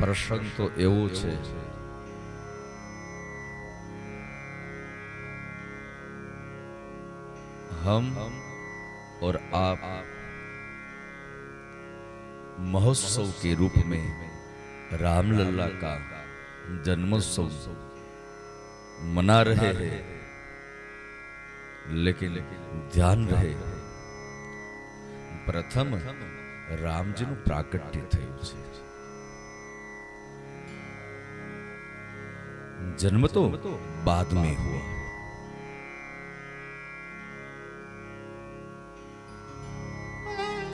પ્રસંગ તો એવો છે हम और आप महोत्सव के रूप में रामलला का जन्मोत्सव मना रहे हैं लेकिन ધ્યાન રહે પ્રથમ રામજીનું પ્રાકટ્ય થયું છે જન્મ તો बाद में हुआ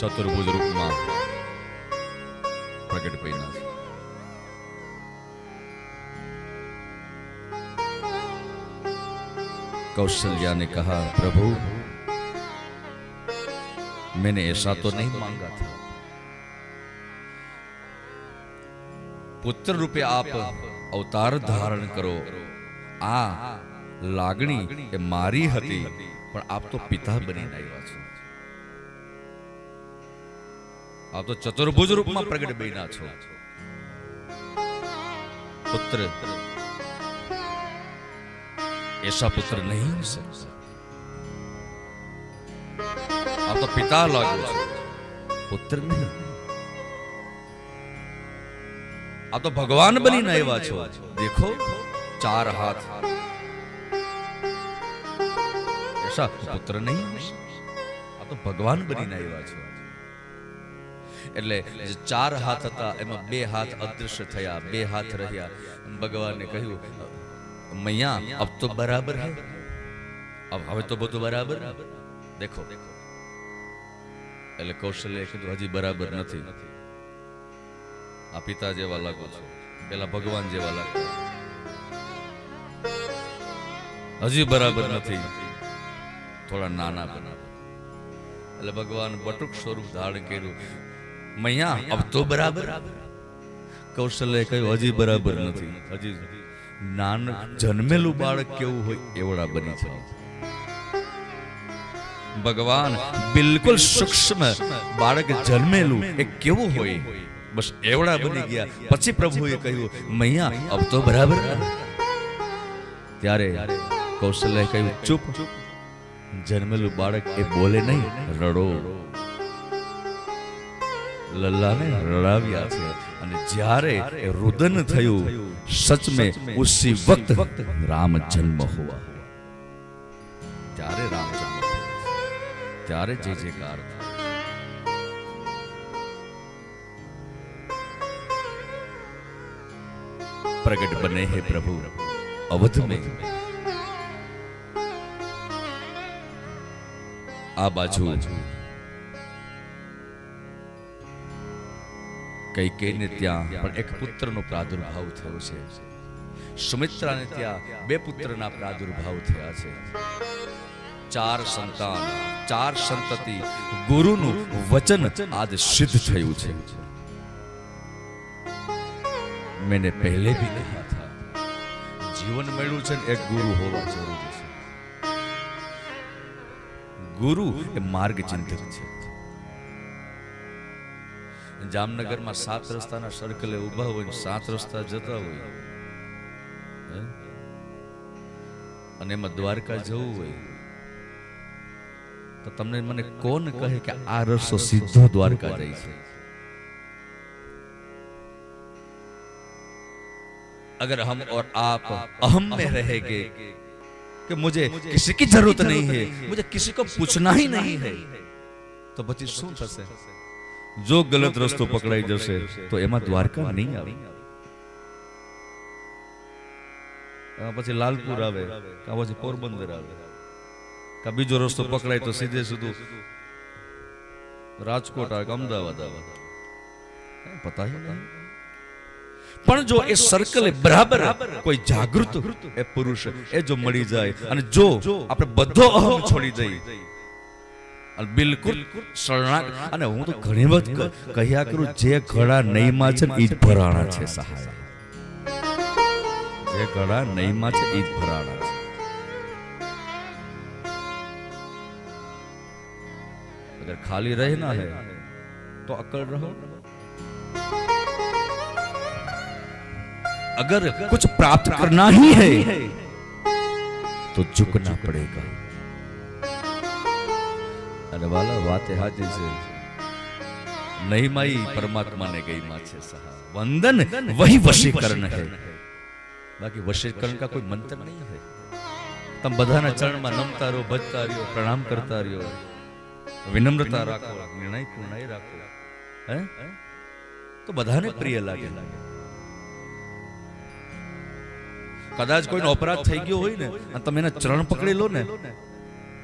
ચતુર્ભુજ રૂપમાં પ્રગટ બન્યા છે कौशल्या ने कहा प्रभु मैंने ऐसा तो नहीं मांगा था પુત્ર રૂપે આપ અવતાર ધારણ કરો. આ લાગણી એ મારી હતી, પણ આપ તો પિતા બની આવ્યા છો. આપ તો ચતુર્ભુજ રૂપમાં પ્રગટ બન્યા છો. પુત્ર, એસા પુત્ર નહીં આપ તો પિતા લાગો છો. પુત્ર નહીં. આ તો ભગવાન બનીને આવ્યા છો. દેખો ચાર હાથ. પુત્ર નહીં? આ તો ભગવાન બનીને આવ્યા છો. એટલે ચાર હાથ હતા એમાં બે હાથ અદૃશ્ય થયા બે હાથ રહ્યા. ભગવાને કહ્યું મૈયા અબ તો બરાબર હે? હવે તો બધું બરાબર દેખો દેખો. એટલે કૌશલ્ય કીધું હજી બરાબર નથી. આ પિતા જેવા લાગો છો. પેલા ભગવાન જેવા લાગો હજી બરાબર નથી. થોડા નાના બનાવો એટલે ભગવાન બટુક સ્વરૂપ ધારણ કર્યું. મૈયા, અબ તો બરાબર. કૌશલ્ય કહ્યું, હજી બરાબર નથી. હજી નાનક જન્મેલું બાળક કેવું હોય, એવડા બની છે ભગવાન, બિલકુલ સૂક્ષ્મ બાળક જન્મેલું એ કેવું હોય? બસ એવડા બની ગયા. પછી પ્રભુએ કહ્યું મૈયા અબ તો બરાબર ત્યારે કૌશલ્ય કહ્યું ચૂપ. જન્મેલું બાળક એ બોલે નહીં રડો. લલ્લાને રડાવ્યા છે અને જ્યારે એ રુદન થયું સચ મેં ઉસી વખત રામ જન્મ હોવા. ત્યારે રામ જન્મ ત્યારે જે જે કારણ प्रगट बने हैं प्रभु अवध में આ બાજુ કૈકેયને ત્યાં પણ એક પુત્રનો પ્રાદુર્ભાવ થયો છે સુમિત્રાને ત્યાં બે પુત્રના પ્રાદુર્ભાવ થયા છે ચાર સંતાન ચાર સંતતિ ગુરુનું વચન આજ સિદ્ધ થયું છે मैंने पहले भी कहा था જીવન મળ્યું છે ને એક ગુરુ હોવા જરૂરી છે ગુરુ એ માર્ગ ચિંતક છે જામનગરમાં સાત રસ્તાના સર્કલે ઊભા હોય ને સાત રસ્તા જતા હોય હે? અને એમાં દ્વારકા જવું હોય તો તમને મને કોણ કહે કે આ રસ્તો સીધો દ્વારકા જાય છે अगर हम और आप अहम में रहेंगे कि मुझे किसी की जरूरत नहीं है मुझे किसी को पूछना ही नहीं है તો પછી શું થશે જો ગલત રસ્તો પકડાઈ જશે તો એમાં દ્વારકા નહીં આવે આ પછી લાલપુર આવે કા પછી પોરબંદર આવે કા બીજો રસ્તો પકડાય તો સીધે સીધું રાજકોટ આવે કે અમદાવાદ આવે કઈ પતા હી નહીં પણ જો એ સર્કલે બરાબર કોઈ જાગૃત એ પુરુષ એ જો મળી જાય અને જો આપણે બધો અહમ છોડી જઈએ અને બિલકુલ શરણાગ અને હું તો ઘણી વખત કહ્યા કરું જે ઘડા નહીમાં છે એ જ ભરાણા છે સહાય. જે ઘડા નહીમાં છે એ જ ભરાણા છે. અગર ખાલી રહેના હે તો અકલ રહો. अगर कुछ प्राप्त करना ही है तो झुकना पड़ेगा અને વાલા વાત એ હાચી છે નહીં માઈ પરમાત્મા ને ગઈ માં છે સહા વંદન વહી વશીકરણ है બાકી વશીકરણ કા કોઈ મંત્ર નહીં है તમે બધાના ચરણમાં નમતા રહો ભજતા રહ્યો પ્રણામ કરતા રહ્યો વિનમ્રતા રાખો નિર્ણય પૂર્ણય રાખો હે તો બધાને પ્રિય લાગે કદાચ કોઈનો અપરાધ થઈ ગયો હોય ને, અને તમે એના ચરણ પકડી લો ને,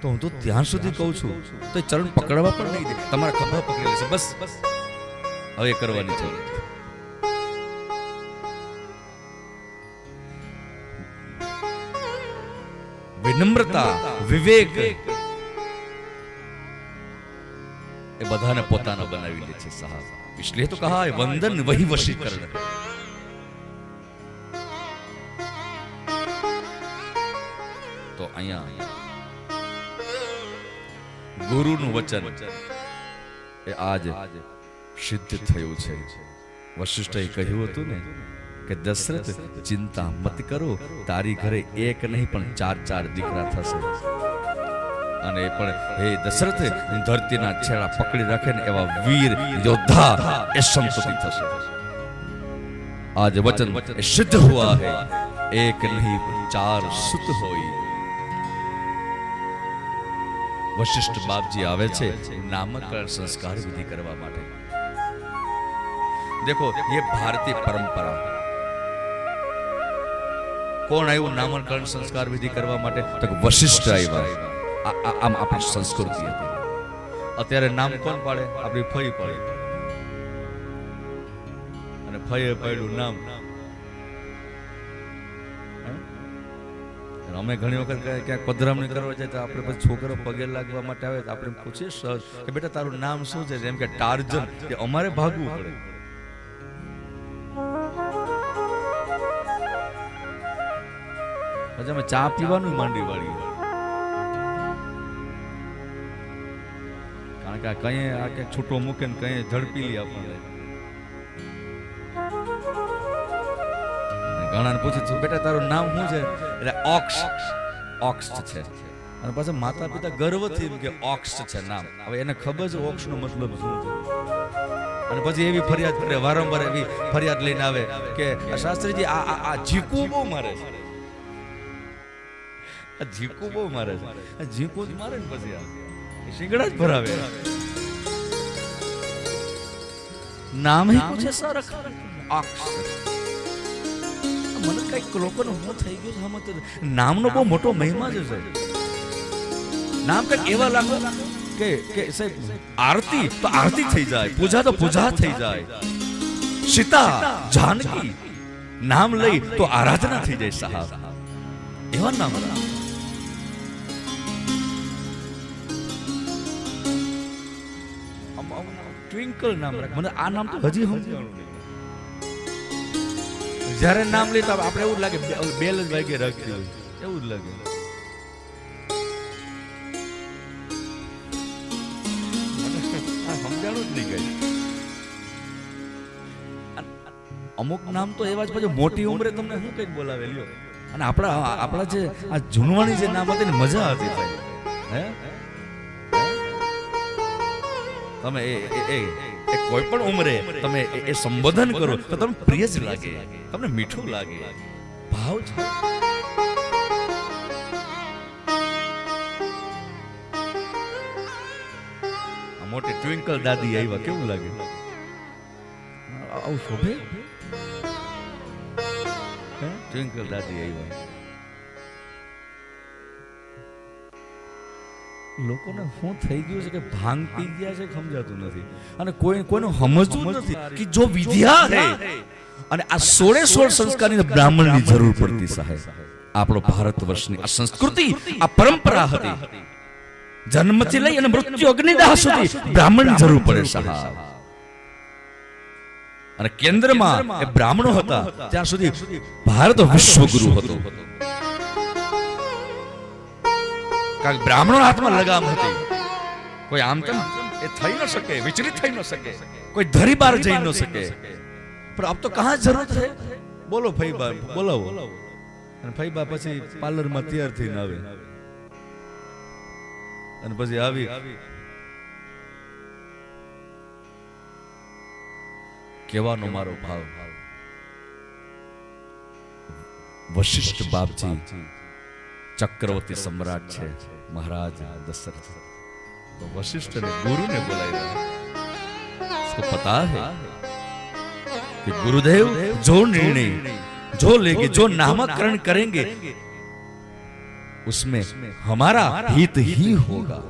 તો હું તો ત્યાં સુધી કહું છું, તો એ ચરણ પકડવા પણ નહીં દે, તમારા ખભા પકડી લેશે, બસ. હવે કરવાની જરૂર વિનમ્રતા, વિવેક, એ બધાને પોતાના બનાવી લે છે સાહેબ. એટલે તો કહા વંદન વહી વશીકરણ. અહીંયા ગુરુનું વચન એ આજ સિદ્ધ થયું છે. વશિષ્ઠએ કહ્યું હતું ને કે દશરથ, ચિંતા મત કરો, તારી ઘરે એક નહીં પણ ચાર ચાર દીકરા થશે. અને પણ, હે દશરથ ધરતીના છેડા પકડી રાખે ને એવા વીર યોદ્ધા એ સંતતિ થશે. આજ વચન સિદ્ધ હુઆ હે. એક નહીં ચાર સુત હોય. વશિષ્ઠ બાપજી આવે છે નામકરણ સંસ્કાર વિધિ કરવા માટે. દેખો એ ભારતીય પરંપરા. કોણ આવ્યું નામકરણ સંસ્કાર વિધિ કરવા માટે? તો વશિષ્ઠ આવ્યા. આમ આપણી સંસ્કૃતિ હતી. અત્યારે નામ કોણ પાડે? આપણી ફઈ પડે? અને ફઈએ નામ નામ. અને અમે ઘણી વખત ક્યાંક- પધરામણી કરવા જાય તો આપણે પછી છોકરો પગે લાગવા માટે આવે તો આપણે પૂછીએ, સર, કે બેટા, તારું નામ શું છે? જેમ કે ટાર્જન કે અમારે ભાગવું પડે. પછી અમે ચા પીવાનું માંડી વાળીએ. કારણ કે આ કઈ, આ ક્યાંક છૂટો મૂકે ને કઈ ઝડપી લે આપણને. ઘણાને પૂછે છે, બેટા, તારું નામ શું છે? એટલે ઓક્સ ઓક્સ છે. અને પાછા માતા પિતા ગર્વથી કે ઓક્સ છે નામ. હવે એને ખબર છે ઓક્સ નો મતલબ શું છે. અને પછી એવી ફરિયાદ કરે, વારંવાર એવી ફરિયાદ લઈને આવે કે શાસ્ત્રીજી, આ, આ- જીકુ બહુ મારે છે. આ જીકુ બહુ મારે છે. આ જીકુ જ મારે ને પછી આ. શિંગડા જ ભરાવે. નામ હી કુછ સરખ રખા અક્ષ મને કંઈક લોકોને હું થઈ ગયો છે તો નામનો બહુ મોટો મહિમા છે નામ કંઈક એવા લાગો કે કે સાહેબ, આરતી, તો આરતી થઈ જાય, પૂજા તો પૂજા થઈ જાય. સીતા, જાનકી, નામ લઈ તો આરાધના થઈ જાય, સાહેબ. એવા નામ ટ્વિંકલ નામ રાખ. મને આ નામ તો હજી સમજાણું જ્યારે નામ લે તો આપણે એવું લાગે બેલ જ વાગે રાખતી હોય. એવું જ લાગે. સમજાણું જ નહીં કઈ. અમુક નામ તો એવા જ પછી મોટી ઉંમરે તમને શું કઈ બોલાવે લ્યો. અને આપણા આપણા જે આ જૂનવાણી જે નામ હતી ને મજા હતી ભાઈ. હે? તમે એ એ- એ કોઈ પણ ઉંમરે તમે એ- સંબોધન કરો તો તમને પ્રિય જ લાગે. તમને મીઠું લાગે. ભાવ છે. મોટી ટ્વિંકલ દાદી આવ્યા, કેવું લાગે? આવું શોભે? ટ્વિંકલ દાદી આવ્યા. લોકોને શું થઈ ગયું છે કે ભાંગ પી ગયા છે સમજાતું નથી? અને કોઈ કોઈનું સમજવું નથી કે જો વિદ્યા હે અને આ સોળે સોળ સંસ્કારની બ્રાહ્મણની જરૂર પડતી સાહેબ. આપણો ભારત વર્ષની આ સંસ્કૃતિ આ પરંપરા હતી. જન્મથી લઈ અને મૃત્યુ અગ્નિદાહ સુધી બ્રાહ્મણની જરૂર પડે સાહેબ. અને કેન્દ્રમાં એ બ્રાહ્મણો હતા ત્યાં સુધી ભારત વિશ્વગુરુ હતો. કારણ કે બ્રાહ્મણોના હાથમાં લગામ હતી. કોઈ આમ તેમ એ થઈ ન શકે વિચલિત થઈ ન શકે કોઈ ધરી બાર જઈ ન શકે. પણ આપ તો કહા જરૂર છે? બોલો ફઈબા બોલાવો. અને ફઈબા પછી પાર્લરમાં તૈયાર થઈને આવે. અને પછી આવી. કહેવાનો મારો ભાવ. વશિષ્ઠ બાપજી ચક્રવર્તી સમ્રાટ છે મહારાજ દશરથ तो वशिष्ठ ने गुरु ने बुलाया उसको पता है कि गुरुदेव जो निर्णय जो लेंगे जो नामकरण करेंगे उसमें हमारा हित ही होगा